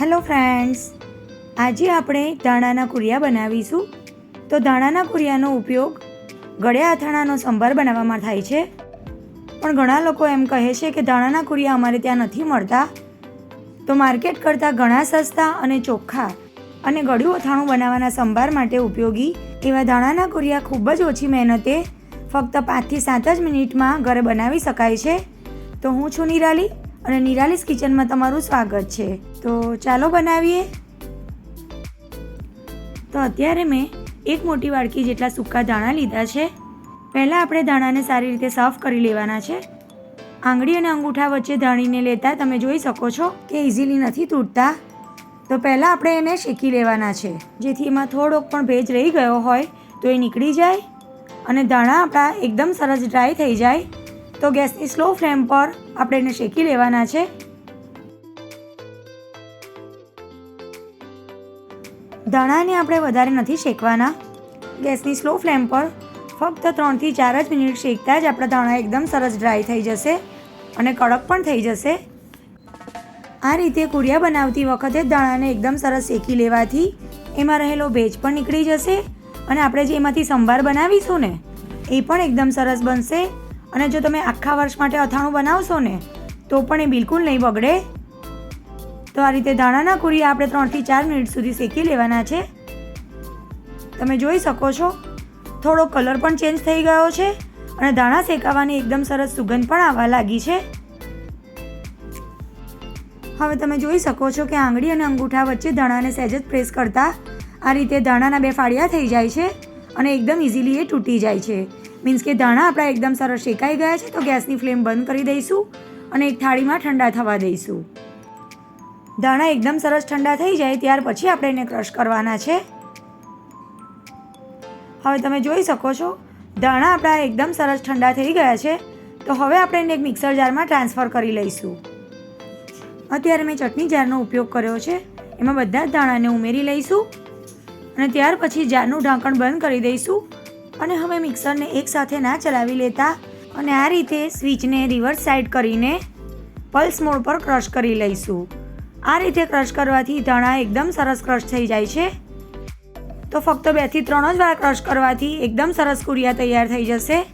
Hello friends આજે આપણે ધાણાના કુરિયા બનાવીશું. તો ધાણાના કુરિયાનો ઉપયોગ ગળ્યા અથાણાનો સંભાર બનાવવામાં થાય છે. પણ ઘણા લોકો એમ કહે છે કે ધાણાના કુરિયા અમારે ત્યાં નથી મળતા. તો માર્કેટ કરતાં ઘણા સસ્તા અને ચોખ્ખા અને ગળ્યું અથાણું બનાવવાના સંભાર માટે ઉપયોગી એવા ધાણાના કુરિયા ખૂબ જ ઓછી મહેનતે ફક્ત પાંચથી સાત જ મિનિટમાં ઘરે બનાવી શકાય છે. તો હું છું નિરાલી. અને નિરાલીસ કિચનમાં તમારું સ્વાગત છે. તો ચાલો બનાવીએ. તો અત્યારે મેં એક મોટી વાડકી જેટલા સૂકા ધાણા લીધા છે. પહેલાં આપણે ધાણાને સારી રીતે સાફ કરી લેવાના છે. આંગળી અને અંગૂઠા વચ્ચે ધાણીને લેતા તમે જોઈ શકો છો કે ઇઝીલી નથી તૂટતા. તો પહેલાં આપણે એને શેકી લેવાના છે. જેથી એમાં થોડોક પણ ભેજ રહી ગયો હોય તો એ નીકળી જાય અને ધાણા આપણા એકદમ સરસ ડ્રાય થઈ જાય. તો ગેસની સ્લો ફ્લેમ પર આપણે એને શેકી લેવાના છે. ધાણાને આપણે વધારે નથી શેકવાના. ગેસની સ્લો ફ્લેમ પર ફક્ત ત્રણથી ચાર જ મિનિટ શેકતા જ આપણા ધાણા એકદમ સરસ ડ્રાય થઈ જશે અને કડક પણ થઈ જશે. આ રીતે કુરિયા બનાવતી વખતે જ દાણાને એકદમ સરસ શેકી લેવાથી એમાં રહેલો ભેજ પણ નીકળી જશે અને આપણે જે એમાંથી સંભાર બનાવીશું ને, એ પણ એકદમ સરસ બનશે. અને જો તમે આખા વર્ષ માટે અથાણું બનાવશો ને, તો પણ એ બિલકુલ નહીં બગડે. તો આ રીતે ધાણાના કુરિયા આપણે ત્રણથી ચાર મિનિટ સુધી શેકી લેવાના છે. તમે જોઈ શકો છો, થોડો કલર પણ ચેન્જ થઈ ગયો છે અને ધાણા શેકાવાની એકદમ સરસ સુગંધ પણ આવવા લાગી છે. હવે તમે જોઈ શકો છો કે આંગળી અને અંગૂઠા વચ્ચે ધાણાને સહેજ જ પ્રેસ કરતાં આ રીતે ધાણાના બે ફાળિયા થઈ જાય છે અને એકદમ ઇઝીલી એ તૂટી જાય છે. મીન્સ કે ધાણા આપણા એકદમ સરસ શેકાઈ ગયા છે, તો ગેસની ફ્લેમ બંધ કરી દઈશું અને એક થાળીમાં ઠંડા થવા દઈશું. ધાણા એકદમ સરસ ઠંડા થઈ જાય, ત્યાર પછી આપણે એને ક્રશ કરવાના છે. હવે તમે જોઈ શકો છો ધાણા આપણા એકદમ સરસ ઠંડા થઈ ગયા છે, તો હવે આપણે એને એક મિક્સર જારમાં ટ્રાન્સફર કરી લઈશું. અત્યારે મેં ચટણી જારનો ઉપયોગ કર્યો છે, એમાં બધા જ ધાણાને ઉમેરી લઈશું અને ત્યાર પછી જારનું ઢાંકણ બંધ કરી દઈશું. અને હવે મિક્સરને એકસાથે ના ચલાવી લેતા અને આ રીતે સ્વિચને રિવર્સ સાઈડ કરીને પલ્સ મોડ પર ક્રશ કરી લઈશું. આ રીતે ક્રશ કરવાથી ધાણા એકદમ સરસ ક્રશ થઈ જાય છે. તો ફક્ત બેથી ત્રણ જ વાર ક્રશ કરવાથી એકદમ સરસ કુરિયા તૈયાર થઈ જશે.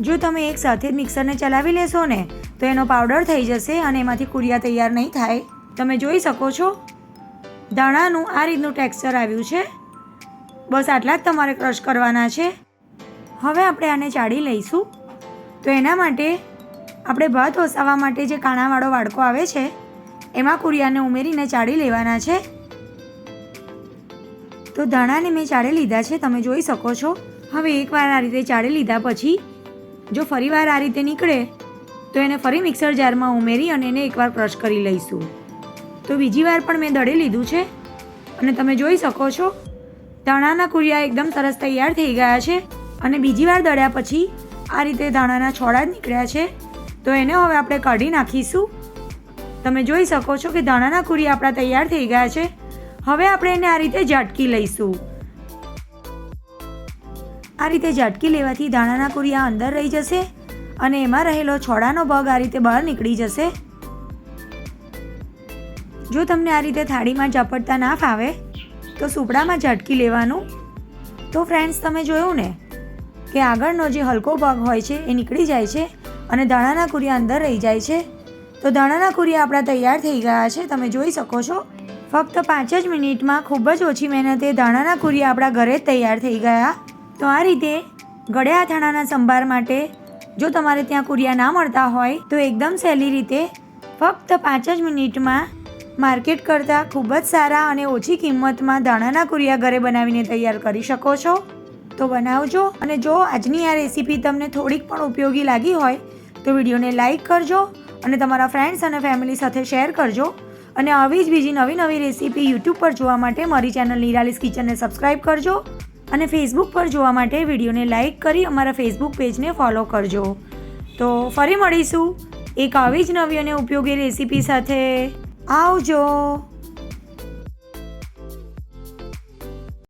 જો તમે એક સાથે જ મિક્સરને ચલાવી લેશો ને, તો એનો પાવડર થઈ જશે અને એમાંથી કુરિયા તૈયાર નહીં થાય. તમે જોઈ શકો છો. ધાણાનું આ રીતનું ટેક્સચર આવ્યું છે. બસ આટલા જ તમારે ક્રશ કરવાના છે. હવે આપણે આને ચાળી લઈશું. તો એના માટે આપણે ભાત ઓસાવા માટે જે કાણાવાળો વાડકો આવે છે, એમાં કુરિયાને ઉમેરીને ચાળી લેવાના છે. તો ધાણાને મેં ચાળી લીધા છે, તમે જોઈ શકો છો. હવે એકવાર આ રીતે ચાળી લીધા પછી, જો ફરીવાર આ રીતે નીકળે, તો એને ફરી મિક્સર જારમાં ઉમેરી અને એને એકવાર ક્રશ કરી લઈશું. તો બીજી વાર પણ મેં દળી લીધું છે. અને તમે જોઈ શકો છો, ધાણાના કુરિયા એકદમ સરસ તૈયાર થઈ ગયા છે. અને બીજી વાર દળ્યા પછી આ રીતે ધાણાના છોડા જ નીકળ્યા છે. તો એને હવે આપણે કાઢી નાખીશું. તમે જોઈ શકો છો કે ધાણાના કુરી આપણા તૈયાર થઈ ગયા છે. હવે આપણે એને આ રીતે ઝાટકી લઈશું. આ રીતે ઝાટકી લેવાથી દાણાના કુરિયા અંદર રહી જશે અને એમાં રહેલો છોડાનો ભાગ આ રીતે બહાર નીકળી જશે. જો તમને આ રીતે થાળીમાં ઝપટતા ના ફાવે, તો સુપડામાં ઝાટકી લેવાનું. તો ફ્રેન્ડ્સ તમે જોયું ને? કે આગળનો જે હલકો ભાગ હોય છે એ નીકળી જાય છે અને દાણાના કુરિયા અંદર રહી જાય છે. તો દાણાના કુરિયા આપણા તૈયાર થઈ ગયા છે. તમે જોઈ શકો છો. ફક્ત પાંચ જ મિનિટમાં ખૂબ જ ઓછી મહેનતે ધાણાના કુરિયા આપણા ઘરે જ તૈયાર થઈ ગયા. તો આ રીતે ગળ્યા અથાણાના સંભાર માટે જો તમારે ત્યાં કુરિયા ના મળતા હોય તો એકદમ સહેલી રીતે ફક્ત પાંચ જ મિનિટમાં માર્કેટ કરતાં ખૂબ જ સારા અને ઓછી કિંમતમાં ધાણાના કુરિયા ઘરે બનાવીને તૈયાર કરી શકો છો. તો બનાવજો અને જો આજની આ રેસીપી તમને થોડીક પણ ઉપયોગી લાગી હોય, તો વિડીયોને લાઇક કરજો અને તમારા ફ્રેન્ડ્સ અને ફેમિલી સાથે શેર કરજો. અને આવી જ બીજી નવી નવી રેસીપી યુટ્યુબ પર જોવા માટે મારી ચેનલ નિરાલીસ કિચનને સબસ્ક્રાઈબ કરજો અને ફેસબુક પર જોવા માટે વિડીયોને લાઇક કરી અમારા ફેસબુક પેજને ફોલો કરજો. તો ફરી મળીશું એક આવી જ નવી અને ઉપયોગી રેસીપી સાથે. આવજો!